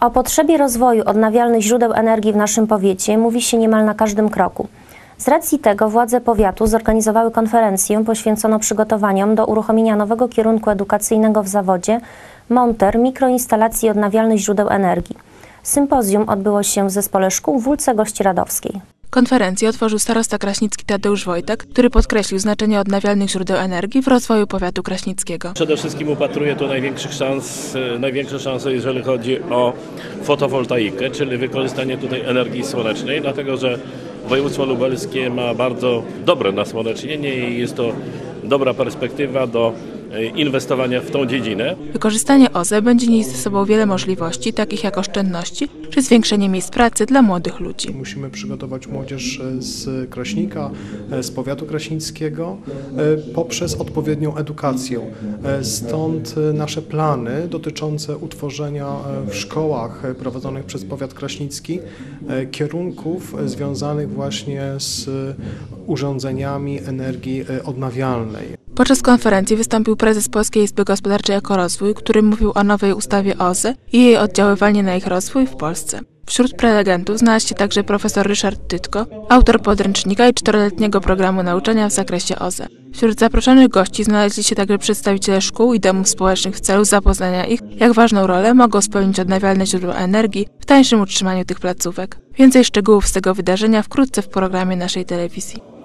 O potrzebie rozwoju odnawialnych źródeł energii w naszym powiecie mówi się niemal na każdym kroku. Z racji tego władze powiatu zorganizowały konferencję poświęconą przygotowaniom do uruchomienia nowego kierunku edukacyjnego w zawodzie monter mikroinstalacji odnawialnych źródeł energii. Sympozjum odbyło się w Zespole Szkół w Wólce Gości Radowskiej. Konferencję otworzył starosta kraśnicki Tadeusz Wojtek, który podkreślił znaczenie odnawialnych źródeł energii w rozwoju powiatu kraśnickiego. Przede wszystkim upatruję tu największych szans, e, największe szanse, jeżeli chodzi o fotowoltaikę, czyli wykorzystanie tutaj energii słonecznej, dlatego że województwo lubelskie ma bardzo dobre nasłonecznienie i jest to dobra perspektywa do inwestowania w tą dziedzinę. Wykorzystanie OZE będzie nieść ze sobą wiele możliwości, takich jak oszczędności czy zwiększenie miejsc pracy dla młodych ludzi. Musimy przygotować młodzież e, z Kraśnika, e, z powiatu kraśnickiego e, poprzez odpowiednią edukację. Stąd nasze plany dotyczące utworzenia w szkołach prowadzonych przez powiat kraśnicki kierunków związanych właśnie z urządzeniami energii odnawialnej. Podczas konferencji wystąpił prezes Polskiej Izby Gospodarczej Ekorozwój, który mówił o nowej ustawie OZE i jej oddziaływaniu na ich rozwój w Polsce. Wśród prelegentów znalazł się także profesor Ryszard Tytko, autor podręcznika i czteroletniego programu nauczania w zakresie OZE. Wśród zaproszonych gości znaleźli się także przedstawiciele szkół i domów społecznych w celu zapoznania ich, jak ważną rolę mogą spełnić odnawialne źródła energii w tańszym utrzymaniu tych placówek. Więcej szczegółów z tego wydarzenia wkrótce w programie naszej telewizji.